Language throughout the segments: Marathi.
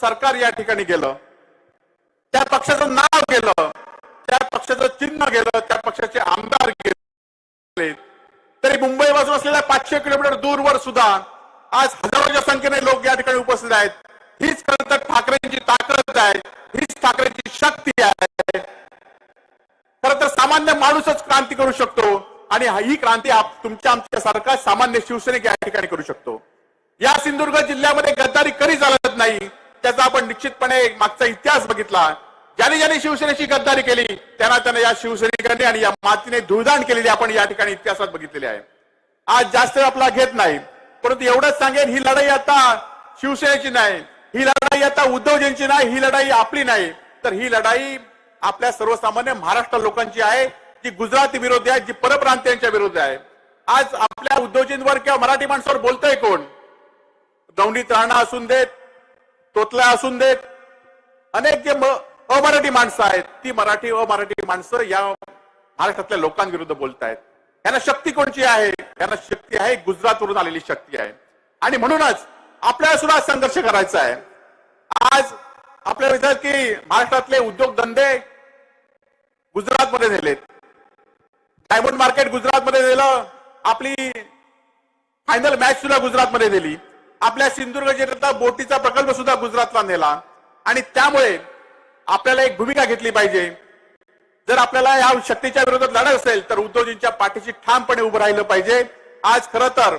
सरकार या ठिकाणी गेलं त्या पक्षाचं नाव गेलं त्या पक्षाचं चिन्ह गेलं त्या पक्षाचे आमदार गेले. तरी मुंबईपासून असलेल्या पाचशे किलोमीटर दूरवर सुद्धा आज हजारोच्या संख्येने लोक या ठिकाणी उपस्थित आहेत. हीच खरं तर ठाकरेंची ताकद आहे हीच ठाकरेंची शक्ती आहे. खरं तर सामान्य माणूसच क्रांती करू शकतो आणि ही क्रांती तुमच्या आमच्या सारखा सामान्य शिवसैनिक या ठिकाणी करू शकतो. या सिंधुदुर्ग जिल्ह्यामध्ये गद्दारी कधी चालत नाही त्याचा आपण निश्चितपणे मागचा इतिहास बघितला. ज्याने ज्याने शिवसेनेची गद्दारी केली त्यांना त्यांना या शिवसैनिकांनी आणि या मातीने धुळदाण केलेली आपण या ठिकाणी इतिहासात बघितलेली आहे. आज जास्त आपला घेत नाही परंतु एवढंच सांगेन ही लढाई आता शिवसेनेची नाही ही लढाई आता उद्धवजींची नाही ही लढाई आपली नाही. तर ही लढाई आपल्या सर्वसामान्य महाराष्ट्र लोकांची आहे जी गुजराती विरोधी आहे जी परप्रांतीयांच्या विरोधी आहे. आज आपल्या उद्योजींवर किंवा मराठी माणसावर बोलतोय कोण? दौंडीत राणा असून देत तोतला असून देत. अनेक जे अमराठी माणसं आहेत ती मराठी अमराठी माणसं या महाराष्ट्रातल्या लोकांविरुद्ध बोलत आहेत यांना शक्ती कोणची आहे? यांना शक्ती आहे गुजरातवरून आलेली शक्ती आहे. आणि म्हणूनच आपल्याला सुद्धा संघर्ष करायचा आहे. आज आपल्याला विचार की महाराष्ट्रातले उद्योगधंदे गुजरातमध्ये नेलेत. डायमंड मार्केट गुजरातमध्ये नेलं. आपली फायनल मॅच सुद्धा गुजरातमध्ये दिली आपल्या सिंधुदुर्ग जिल्ह्यातला बोटीचा प्रकल्प सुद्धा गुजरातला नेला आणि त्यामुळे आपल्याला एक भूमिका घेतली पाहिजे. जर आपल्याला या शक्तीच्या विरोधात लढत असेल तर उद्धवजींच्या पाठीशी ठामपणे उभं राहिलं पाहिजे. आज खरं तर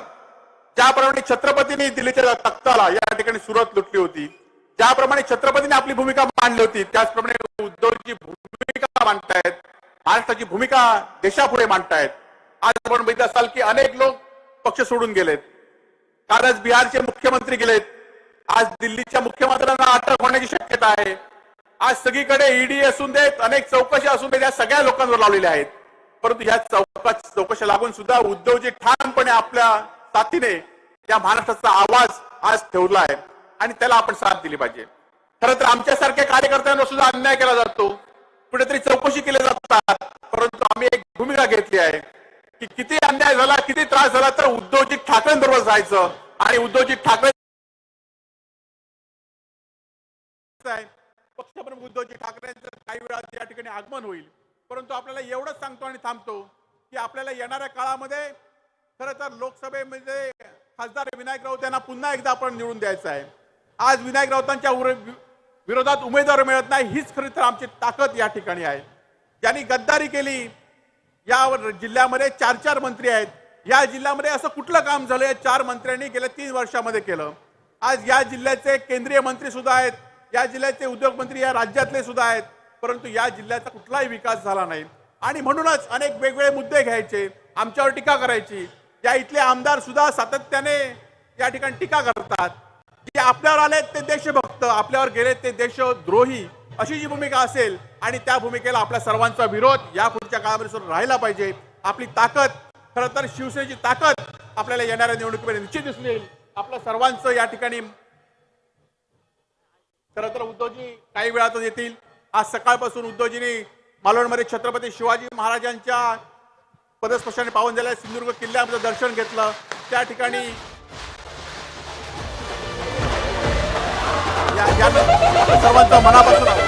ज्याप्रमाणे छत्रपतींनी दिल्लीच्या तख्ताला या ठिकाणी सुरत लुटली होती ज्याप्रमाणे छत्रपतींनी आपली भूमिका मांडली होती त्याचप्रमाणे उद्धवजी भूमिका मांडतायत महाराष्ट्राची भूमिका देशापुढे मांडतायत. आज आपण बघितलं असाल की अनेक लोक पक्ष सोडून गेलेत. कालच बिहारचे मुख्यमंत्री गेलेत. आज दिल्लीच्या मुख्यमंत्र्यांना अटक होण्याची शक्यता आहे. आज सगळीकडे ईडी असून देत अनेक चौकशी असून देत या सगळ्या लोकांवर लावलेल्या आहेत. परंतु ह्या चौका चौकशा लागून सुद्धा उद्धवजी ठामपणे आपल्या साथीने या महाराष्ट्राचा आवाज आज ठेवला आहे. आणि त्याला आपण साथ दिली पाहिजे. खरं तर आमच्यासारख्या कार्यकर्त्यांना सुद्धा अन्याय केला जातो. कुठेतरी चौकशी केली जातात. परंतु आम्ही एक भूमिका घेतली आहे. की किती अन्याय झाला किती त्रास झाला तर उद्धवजी ठाकरेंबरोबर जायचं. आणि उद्योजित ठाकरे पक्षप्रमुख उद्धवजी ठाकरेंचं काही वेळात या ठिकाणी आगमन होईल. परंतु आपल्याला एवढंच सांगतो आणि थांबतो की आपल्याला येणाऱ्या काळामध्ये खरं तर लोकसभेमध्ये खासदार विनायक राऊत यांना पुन्हा एकदा आपण निवडून द्यायचं आहे. आज विनायक राऊतांच्या उर- विरोधात उमेदवार मिळत नाही हीच खरी तर आमची ताकद या ठिकाणी आहे. ज्यांनी गद्दारी केली या जिल्ह्यामध्ये चार चार मंत्री आहेत. या जिल्ह्यामध्ये असं कुठलं काम झालं? या चार मंत्र्यांनी गेल्या तीन वर्षामध्ये केलं. आज या जिल्ह्याचे केंद्रीय मंत्री सुद्धा आहेत. या जिल्ह्याचे उद्योगमंत्री या राज्यातले सुद्धा आहेत. परंतु या जिल्ह्याचा कुठलाही विकास झाला नाही. आणि म्हणूनच अनेक वेगवेगळे मुद्दे घ्यायचे. आमच्यावर टीका करायची. या इथले आमदार सुद्धा सातत्याने या ठिकाणी टीका करतात. जे आपल्यावर आले ते देशभक्त आपल्यावर गेले ते देशद्रोही अशी जी भूमिका असेल आणि त्या भूमिकेला आपल्या सर्वांचा विरोध या पुढच्या काळामध्ये सुद्धा राहायला पाहिजे. आपली ताकद खरं तर शिवसेनेची ताकद आपल्याला येणाऱ्या निवडणुकीमध्ये निश्चित दिसून येईल. आपलं सर्वांचं या ठिकाणी खरं तर उद्धवजी काही वेळातच येतील. आज सकाळपासून उद्धवजींनी मालवणमध्ये छत्रपती शिवाजी महाराजांच्या पदस्पर्शाने पावन झालेल्या सिंधुदुर्ग किल्ल्यामध्ये दर्शन घेतलं. त्या ठिकाणी सर्वांचं मनापासून